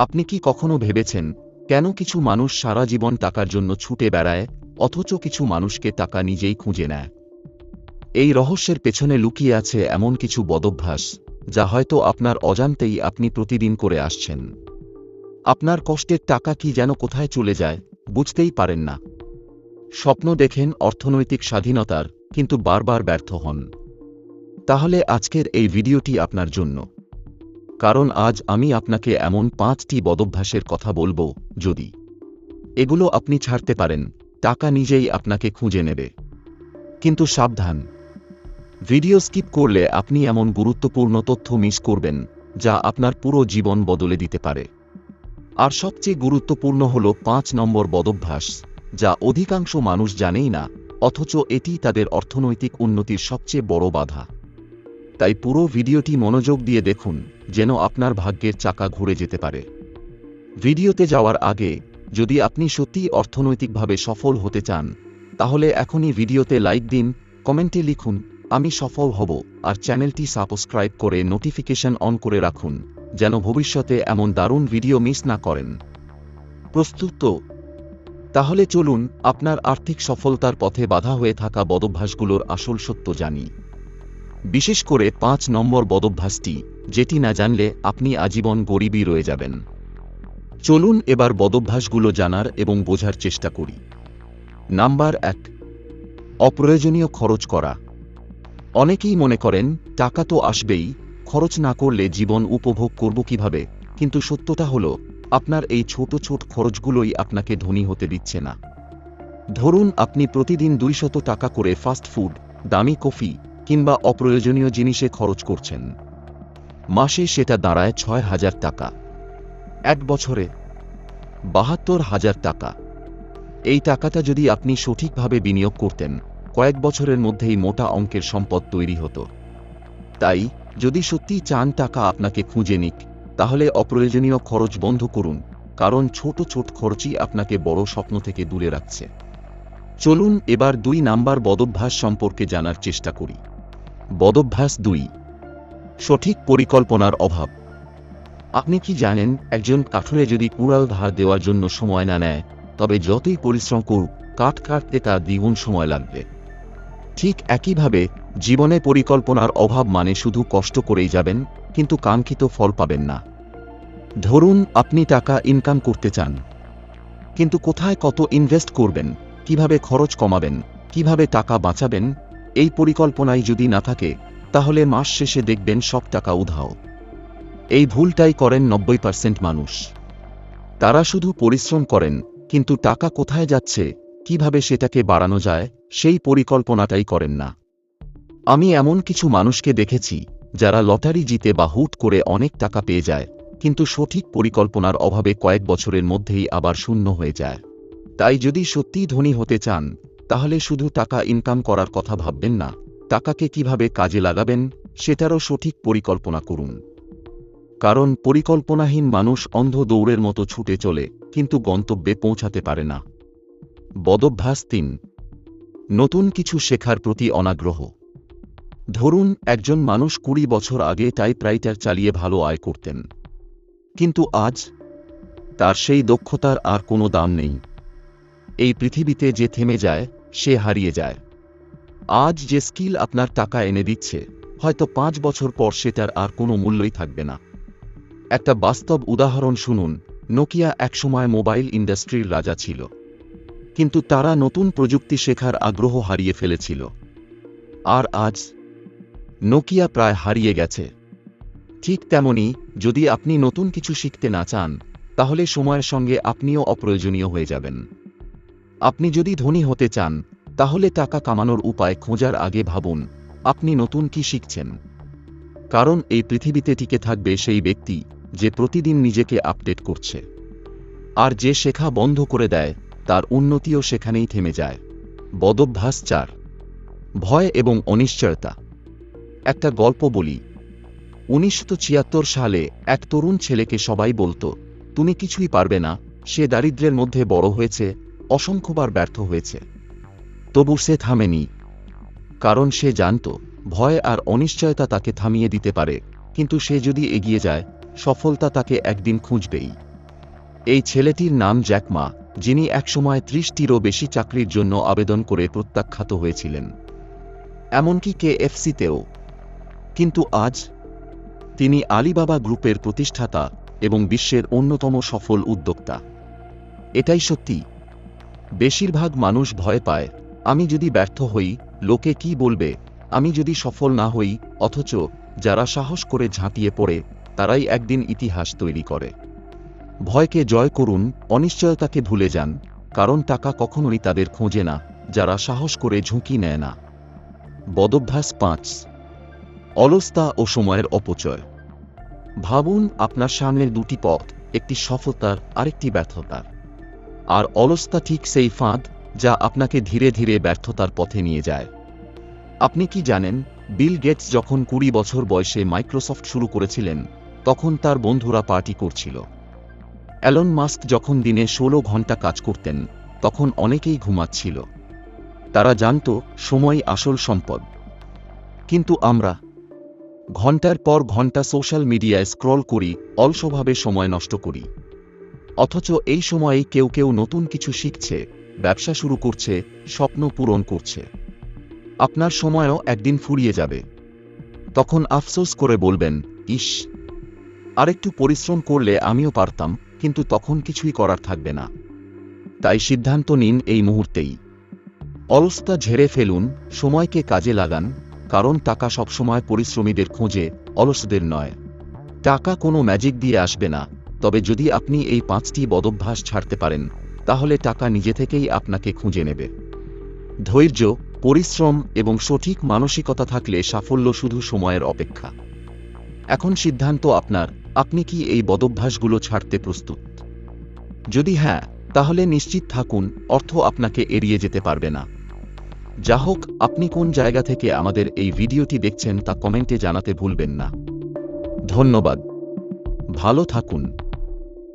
আপনি কি কখনো ভেবেছেন, কেন কিছু মানুষ সারা জীবন টাকার জন্য ছুটে বেড়ায়, অথচ কিছু মানুষকে টাকা নিজেই খুঁজে নেয়? এই রহস্যের পেছনে লুকিয়ে আছে এমন কিছু বদভ্যাস, যা হয়তো আপনার অজান্তেই আপনি প্রতিদিন করে আসছেন। আপনার কষ্টের টাকা কি যেন কোথায় চলে যায়, বুঝতেই পারেন না। স্বপ্ন দেখেন অর্থনৈতিক স্বাধীনতার, কিন্তু বারবার ব্যর্থ হন। তাহলে আজকের এই ভিডিওটি আপনার জন্য। কারণ আজ আমি আপনাকে এমন পাঁচটি বদভ্যাসের কথা বলব, যদি এগুলো আপনি ছাড়তে পারেন, টাকা নিজেই আপনাকে খুঁজে নেবে। কিন্তু সাবধান। ভিডিও স্কিপ করলে আপনি এমন গুরুত্বপূর্ণ তথ্য মিস করবেন, যা আপনার পুরো জীবন বদলে দিতে পারে। আর সবচেয়ে গুরুত্বপূর্ণ হল পাঁচ নম্বর বদভ্যাস, যা অধিকাংশ মানুষ জানেই না, অথচ এটি তাদের অর্থনৈতিক উন্নতির সবচেয়ে বড় বাধা। তাই পুরো ভিডিওটি মনোযোগ দিয়ে দেখুন, যেন আপনার ভাগ্যের চাকা ঘুরে যেতে পারে। ভিডিওতে যাওয়ার আগে, যদি আপনি সত্যিই অর্থনৈতিকভাবে সফল হতে চান, তাহলে এখনই ভিডিওতে লাইক দিন, কমেন্টে লিখুন, আমি সফল হব, আর চ্যানেলটি সাবস্ক্রাইব করে নোটিফিকেশন অন করে রাখুন, যেন ভবিষ্যতে এমন দারুণ ভিডিও মিস না করেন। প্রস্তুত তো? তাহলে চলুন, আপনার আর্থিক সফলতার পথে বাধা হয়ে থাকা বদভ্যাসগুলোর আসল সত্য জানি। বিশেষ করে পাঁচ নম্বর বদভ্যাসটি, যেটি না জানলে আপনি আজীবন গরিবই রয়ে যাবেন। চলুন এবার বদভ্যাসগুলো জানার এবং বোঝার চেষ্টা করি। নাম্বার এক, অপ্রয়োজনীয় খরচ করা। অনেকেই মনে করেন, টাকা তো আসবেই, খরচ না করলে জীবন উপভোগ করব কীভাবে? কিন্তু সত্যটা হলো, আপনার এই ছোট ছোট খরচগুলোই আপনাকে ধনী হতে দিচ্ছে না। ধরুন, আপনি প্রতিদিন দুইশত টাকা করে ফাস্ট ফুড দামি কফি কিংবা অপ্রয়োজনীয় জিনিসে খরচ করছেন। মাসে সেটা দাঁড়ায় ছয় হাজার টাকা। এক বছরে বাহাত্তর হাজার টাকা। এই টাকাটা যদি আপনি সঠিকভাবে বিনিয়োগ করতেন, কয়েক বছরের মধ্যেই মোটা অঙ্কের সম্পদ তৈরি হতো। তাই, যদি সত্যি চান টাকা আপনাকে খুঁজে নিক, তাহলে অপ্রয়োজনীয় খরচ বন্ধ করুন, কারণ ছোট ছোট খরচই আপনাকে বড় স্বপ্ন থেকে দূরে রাখছে। চলুন এবার দুই নাম্বার বদভ্যাস সম্পর্কে জানার চেষ্টা করি। বদভ্যাস দুই। সঠিক পরিকল্পনার অভাব। আপনি কি জানেন, একজন কাঠুরে যদি কুড়াল ধার দেওয়ার জন্য সময় না নেয়, তবে যতই পরিশ্রম করুক, কাঠ কাটতে তার দ্বিগুণ সময় লাগবে। ঠিক একইভাবে, জীবনে পরিকল্পনার অভাব মানে শুধু কষ্ট করেই যাবেন, কিন্তু কাঙ্ক্ষিত ফল পাবেন না। ধরুন, আপনি টাকা ইনকাম করতে চান। কিন্তু কোথায় কত ইনভেস্ট করবেন? কীভাবে খরচ কমাবেন? কীভাবে টাকা বাঁচাবেন? এই পরিকল্পনাই যদি না থাকে, তাহলে মাস শেষে দেখবেন সব টাকা উধাও। এই ভুলটাই করেন নব্বই পার্সেন্ট মানুষ। তারা শুধু পরিশ্রম করেন, কিন্তু টাকা কোথায় যাচ্ছে, কীভাবে সেটাকে বাড়ানো যায়, সেই পরিকল্পনাটাই করেন না। আমি এমন কিছু মানুষকে দেখেছি, যারা লটারি জিতে বা হুট করে অনেক টাকা পেয়ে যায়, কিন্তু সঠিক পরিকল্পনার অভাবে কয়েক বছরের মধ্যেই আবার শূন্য হয়ে যায়। তাই যদি সত্যিই ধনী হতে চান তাহলে শুধু টাকা ইনকাম করার কথা ভাববেন না, টাকাকে কীভাবে কাজে লাগাবেন, সেটারও সঠিক পরিকল্পনা করুন। কারণ পরিকল্পনাহীন মানুষ অন্ধ দৌড়ের মতো ছুটে চলে, কিন্তু গন্তব্যে পৌঁছাতে পারে না। বদভ্যাস তিন। নতুন কিছু শেখার প্রতি অনাগ্রহ। ধরুন, একজন মানুষ কুড়ি বছর আগে টাইপরাইটার চালিয়ে ভালো আয় করতেন। কিন্তু আজ, তার সেই দক্ষতার আর কোনো দাম নেই। এই পৃথিবীতে যে থেমে যায় সে হারিয়ে যায়। আজ যে স্কিল আপনার টাকা এনে দিচ্ছে, হয়তো পাঁচ বছর পর সেটার আর কোনো মূল্যই থাকবে না। একটা বাস্তব উদাহরণ শুনুন, নোকিয়া একসময় মোবাইল ইন্ডাস্ট্রির রাজা ছিল। কিন্তু তারা নতুন প্রযুক্তি শেখার আগ্রহ হারিয়ে ফেলেছিল। আর আজ, নোকিয়া প্রায় হারিয়ে গেছে। ঠিক তেমনি, যদি আপনি নতুন কিছু শিখতে না চান, তাহলে সময়ের সঙ্গে আপনিও অপ্রয়োজনীয় হয়ে যাবেন। আপনি যদি ধনী হতে চান, তাহলে টাকা কামানোর উপায় খোঁজার আগে ভাবুন, আপনি নতুন কি শিখছেন। কারণ এই পৃথিবীতে টিকে থাকবে সেই ব্যক্তি যে প্রতিদিন নিজেকে আপডেট করছে। আর যে শেখা বন্ধ করে দেয়, তার উন্নতিও সেখানেই থেমে যায়। বদভ্যাস চার। ভয় এবং অনিশ্চয়তা। একটা গল্প বলি। উনিশশো ছিয়াত্তর সালে এক তরুণ ছেলেকে সবাই বলতো, তুমি কিছুই পারবে না, সে দারিদ্র্যের মধ্যে বড় হয়েছে অসংখ্যবার ব্যর্থ হয়েছে। তবু সে থামেনি, কারণ সে জানত ভয় আর অনিশ্চয়তা তাকে থামিয়ে দিতে পারে, কিন্তু সে যদি এগিয়ে যায়, সফলতা তাকে একদিন খুঁজবেই। এই ছেলেটির নাম জ্যাকমা, যিনি একসময় ত্রিশটিরও বেশি চাকরির জন্য আবেদন করে প্রত্যাখ্যাত হয়েছিলেন। এমনকি কে এফসিতেও কিন্তু আজ, তিনি আলিবাবা গ্রুপের প্রতিষ্ঠাতা এবং বিশ্বের অন্যতম সফল উদ্যোক্তা। এটাই সত্যি বেশিরভাগ মানুষ ভয় পায়, আমি যদি ব্যর্থ হই, লোকে কি বলবে? আমি যদি সফল না হই, অথচ যারা সাহস করে ঝাঁপিয়ে পড়ে, তারাই একদিন ইতিহাস তৈরি করে। ভয়কে জয় করুন, অনিশ্চয়তাকে ভুলে যান, কারণ টাকা কখনোই তাদের খোঁজে না, যারা সাহস করে ঝুঁকি নেয় না। বদভ্যাস পাঁচ। অলস্তা ও সময়ের অপচয়। ভাবুন, আপনার সামনের দুটি পথ, একটি সফলতার, আরেকটি ব্যর্থতার। আর অলস্তা ঠিক সেই ফাঁদ যা আপনাকে ধীরে ধীরে ব্যর্থতার পথে নিয়ে যায়। আপনি কি জানেন, বিল গেটস যখন কুড়ি বছর বয়সে মাইক্রোসফট শুরু করেছিলেন, তখন তার বন্ধুরা পার্টি করছিল। অ্যালন মাস্ক যখন দিনে ষোলো ঘণ্টা কাজ করতেন, তখন অনেকেই ঘুমাচ্ছিল। তারা জানত, সময় আসল সম্পদ। কিন্তু আমরা ঘণ্টার পর ঘণ্টা সোশ্যাল মিডিয়ায় স্ক্রল করি, অলসভাবে সময় নষ্ট করি। অথচ এই সময়েই কেউ কেউ নতুন কিছু শিখছে, ব্যবসা শুরু করছে, স্বপ্ন পূরণ করছে। আপনার সময়ও একদিন ফুরিয়ে যাবে। তখন আফসোস করে বলবেন, ইস, আরেকটু পরিশ্রম করলে আমিও পারতাম, কিন্তু তখন কিছুই করার থাকবে না। তাই সিদ্ধান্ত নিন এই মুহূর্তেই। অলস্তা ঝেড়ে ফেলুন, সময়কে কাজে লাগান, কারণ টাকা সবসময় পরিশ্রমীদের খোঁজে, অলসদের নয়। টাকা কোনো ম্যাজিক দিয়ে আসবে না। তবে যদি আপনি এই পাঁচটি বদভ্যাস ছাড়তে পারেন, তাহলে টাকা নিজে থেকেই আপনাকে খুঁজে নেবে। ধৈর্য, পরিশ্রম এবং সঠিক মানসিকতা থাকলে সাফল্য শুধু সময়ের অপেক্ষা। এখন সিদ্ধান্ত আপনার, আপনি কি এই বদভ্যাসগুলো ছাড়তে প্রস্তুত? যদি হ্যাঁ তাহলে নিশ্চিত থাকুন, অর্থ আপনাকে এড়িয়ে যেতে পারবে না। যা হোক, আপনি কোন জায়গা থেকে আমাদের এই ভিডিওটি দেখছেন তা কমেন্টে জানাতে ভুলবেন না। ধন্যবাদ। ভালো থাকুন।